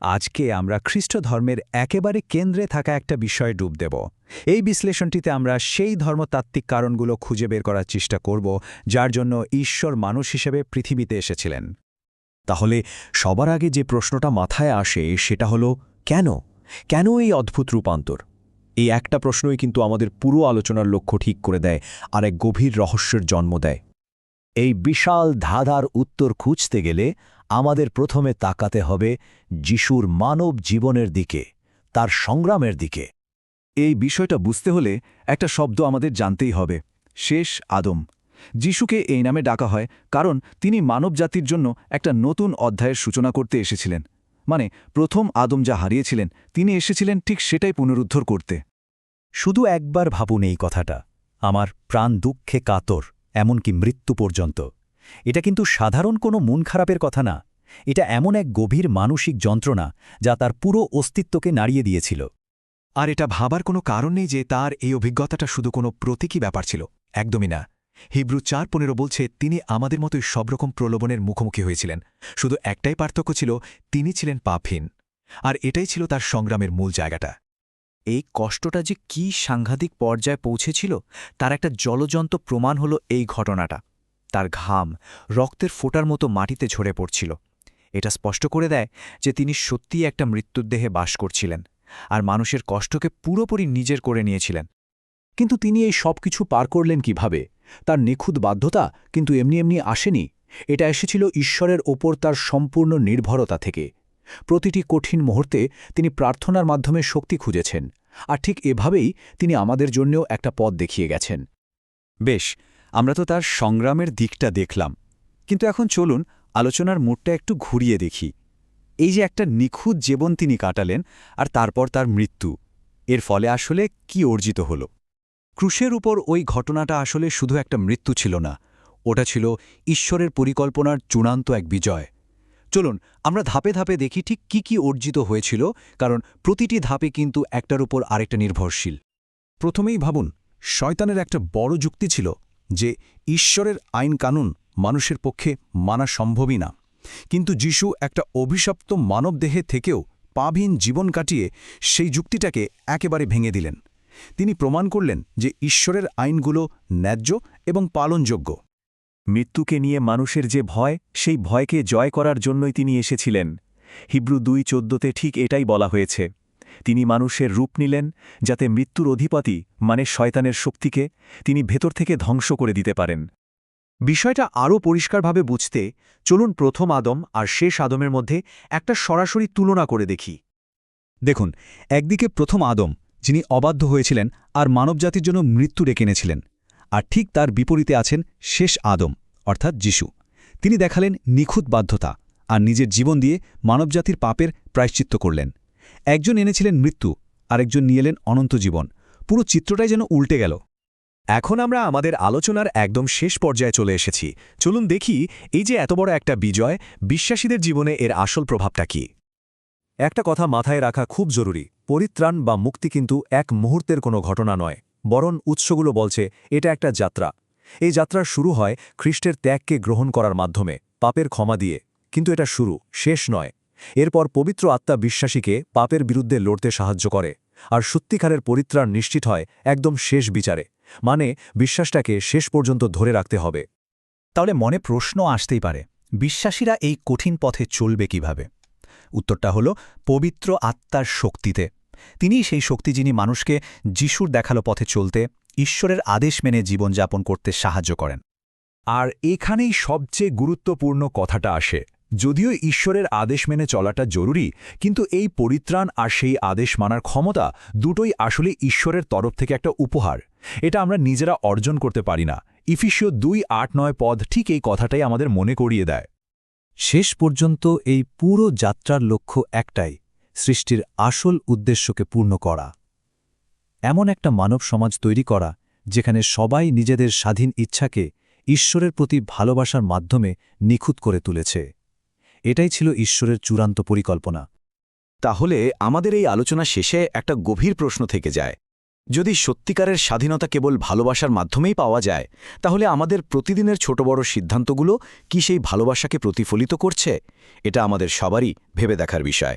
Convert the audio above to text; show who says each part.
Speaker 1: আজকে আমরা খ্রিস্ট ধর্মের একেবারে কেন্দ্রে থাকা একটা বিষয়ে ডুব দেব। এই বিশ্লেষণটিতে আমরা সেই ধর্মতাত্ত্বিক কারণগুলো খুঁজে বের করার চেষ্টা করব, যার জন্য ঈশ্বর মানুষ হিসেবে পৃথিবীতে এসেছিলেন।
Speaker 2: তাহলে সবার আগে যে প্রশ্নটা মাথায় আসে সেটা হলো, কেন? কেন এই অদ্ভুত রূপান্তর? এই একটা প্রশ্নই কিন্তু আমাদের পুরো আলোচনার লক্ষ্য ঠিক করে দেয় আর এক গভীর রহস্যের জন্ম দেয়।
Speaker 3: এই বিশাল ধাঁধার উত্তর খুঁজতে গেলে আমাদের প্রথমে তাকাতে হবে যিশুর মানব জীবনের দিকে, তার সংগ্রামের দিকে।
Speaker 4: এই বিষয়টা বুঝতে হলে একটা শব্দ আমাদের জানতেই হবে, শেষ আদম। যিশুকে এই নামে ডাকা হয় কারণ তিনি মানবজাতির জন্য একটা নতুন অধ্যায়ের সূচনা করতে এসেছিলেন। মানে প্রথম আদম যা হারিয়েছিলেন, তিনি এসেছিলেন ঠিক সেটাই পুনরুদ্ধার করতে।
Speaker 1: শুধু একবার ভাবুন এই কথাটা, আমার প্রাণ দুঃখে কাতর, এমনকি মৃত্যু পর্যন্ত। এটা কিন্তু সাধারণ কোনো মন খারাপের কথা না। এটা এমন এক গভীর মানসিক যন্ত্রণা যা তার পুরো অস্তিত্বকে নাড়িয়ে দিয়েছিল।
Speaker 4: আর এটা ভাবার কোনো কারণ নেই যে তার এই অভিজ্ঞতাটা শুধু কোনো প্রতীকী ব্যাপার ছিল। একদমই না। হিব্রু চার পনেরো বলছে তিনি আমাদের মতোই সব রকম প্রলোভনের মুখোমুখি হয়েছিলেন। শুধু একটাই পার্থক্য ছিল তিনি ছিলেন পাপহীন। আর এটাই ছিল তার সংগ্রামের মূল জায়গাটা।
Speaker 5: এই কষ্টটা যে কি সাংঘাতিক পর্যায়ে পৌঁছেছিল তার একটা জলজন্ত প্রমাণ হলো এই ঘটনাটা। তার ঘাম রক্তের ফোটার মতো মাটিতে ঝরে পড়ছিল। এটা স্পষ্ট করে দেয় যে তিনি সত্যিই একটা মৃত্যুর দেহে বাস করছিলেন আর মানুষের কষ্টকে পুরোপুরি নিজের করে নিয়েছিলেন।
Speaker 3: কিন্তু তিনি এই সব কিছু পার করলেন কীভাবে? তার নিখুঁত বাধ্যতা কিন্তু এমনি এমনি আসেনি। এটা এসেছিল ঈশ্বরের ওপর তার সম্পূর্ণ নির্ভরতা থেকে। প্রতিটি কঠিন মুহূর্তে তিনি প্রার্থনার মাধ্যমে শক্তি খুঁজেছেন আর ঠিক এভাবেই তিনি আমাদের জন্যও একটা পথ দেখিয়ে গেছেন।
Speaker 1: বেশ আমরা তো তার সংগ্রামের দিকটা দেখলাম। কিন্তু এখন চলুন আলোচনার মোড়টা একটু ঘুরিয়ে দেখি। এই যে একটা নিখুঁত জীবন তিনি কাটালেন আর তারপর তার মৃত্যু, এর ফলে আসলে কি অর্জিত হল? ক্রুশের উপর ওই ঘটনাটা আসলে শুধু একটা মৃত্যু ছিল না, ওটা ছিল ঈশ্বরের পরিকল্পনার চূড়ান্ত এক বিজয়। চলুন, আমরা ধাপে ধাপে দেখি ঠিক কি কি অর্জিত হয়েছিল, কারণ প্রতিটি ধাপে কিন্তু একটার উপর আরেকটা নির্ভরশীল।
Speaker 2: প্রথমেই ভাবুন, শয়তানের একটা বড় যুক্তি ছিল যে ঈশ্বরের আইন কানুন মানুষের পক্ষে মানা সম্ভবই না। কিন্তু যিশু একটা অভিশপ্ত মানবদেহে থেকেও পাভীন জীবন কাটিয়ে সেই যুক্তিটাকে একেবারে ভেঙে দিলেন। তিনি প্রমাণ করলেন যে ঈশ্বরের আইনগুলো ন্যায্য এবং পালনযোগ্য।
Speaker 3: মৃত্যুকে নিয়ে মানুষের যে ভয়, সেই ভয়কে জয় করার জন্যই তিনি এসেছিলেন। হিব্রু দুই চোদ্দতে ঠিক এটাই বলা হয়েছে। তিনি মানুষের রূপ নিলেন, যাতে মৃত্যুর অধিপতি মানে শয়তানের শক্তিকে, তিনি ভেতর থেকে ধ্বংস করে দিতে পারেন।
Speaker 2: বিষয়টা আরও পরিষ্কারভাবে বুঝতে চলুন প্রথম আদম আর শেষ আদমের মধ্যে একটা সরাসরি তুলনা করে দেখি।
Speaker 1: দেখুন, একদিকে প্রথম আদম, যিনি অবাধ্য হয়েছিলেন আর মানবজাতির জন্য মৃত্যু ডেকে এনেছিলেন, আর ঠিক তার বিপরীতে আছেন শেষ আদম, অর্থাৎ যিশু। তিনি দেখালেন নিখুঁত বাধ্যতা আর নিজের জীবন দিয়ে মানবজাতির পাপের প্রায়শ্চিত্ত করলেন। একজন এনেছিলেন মৃত্যু, আরেকজন নিয়ে এলেন অনন্ত জীবন। পুরো চিত্রটাই যেন উল্টে গেল।
Speaker 2: এখন আমরা আমাদের আলোচনার একদম শেষ পর্যায়ে চলে এসেছি। চলুন দেখি এই যে এত বড় একটা বিজয়, বিশ্বাসীদের জীবনে এর আসল প্রভাবটা কি। একটা কথা মাথায় রাখা খুব জরুরি, পরিত্রাণ বা মুক্তি কিন্তু এক মুহূর্তের কোনো ঘটনা নয়, বরং উৎসগুলো বলছে এটা একটা যাত্রা। এই যাত্রা শুরু হয় খ্রিস্টের ত্যাগকে গ্রহণ করার মাধ্যমে, পাপের ক্ষমা দিয়ে, কিন্তু এটা শুরু, শেষ নয়। এরপর পবিত্র আত্মা বিশ্বাসীকে পাপের বিরুদ্ধে লড়তে সাহায্য করে, আর সত্যিকারের পরিত্রাণ নিশ্চিত হয় একদম শেষ বিচারে মানে বিশ্বাসটাকে শেষ পর্যন্ত ধরে রাখতে হবে।
Speaker 1: তাহলে মনে প্রশ্ন আসতেই পারে, বিশ্বাসীরা এই কঠিন পথে চলবে কীভাবে? উত্তরটা হল, পবিত্র আত্মার শক্তিতে। তিনিই সেই শক্তি যিনি মানুষকে যিশুর দেখাল পথে চলতে, ঈশ্বরের আদেশ মেনে জীবনযাপন করতে সাহায্য করেন।
Speaker 2: আর এখানেই সবচেয়ে গুরুত্বপূর্ণ কথাটা আসে যদিও ঈশ্বরের আদেশ মেনে চলাটা জরুরি, কিন্তু এই পরিত্রাণ আর সেই আদেশ মানার ক্ষমতা দুটোই আসলে ঈশ্বরের তরফ থেকে একটা উপহার। এটা আমরা নিজেরা অর্জন করতে পারি না। ইফিসীয় দুই আট নয় পদ ঠিক এই কথাটাই আমাদের মনে করিয়ে দেয়।
Speaker 3: শেষ পর্যন্ত এই পুরো যাত্রার লক্ষ্য একটাই, সৃষ্টির আসল উদ্দেশ্যকে পূর্ণ করা। এমন একটা মানব সমাজ তৈরি করা, যেখানে সবাই নিজেদের স্বাধীন ইচ্ছাকে ঈশ্বরের প্রতি ভালোবাসার মাধ্যমে নিখুঁত করে তুলেছে। এটাই ছিল ঈশ্বরের চূড়ান্ত পরিকল্পনা।
Speaker 5: তাহলে আমাদের এই আলোচনা শেষে একটা গভীর প্রশ্ন থেকে যায়। যদি সত্যিকারের স্বাধীনতা কেবল ভালোবাসার মাধ্যমেই পাওয়া যায়, তাহলে আমাদের প্রতিদিনের ছোট বড় সিদ্ধান্তগুলো কি সেই ভালোবাসাকে প্রতিফলিত করছে? এটা আমাদের সবারই ভেবে দেখার বিষয়।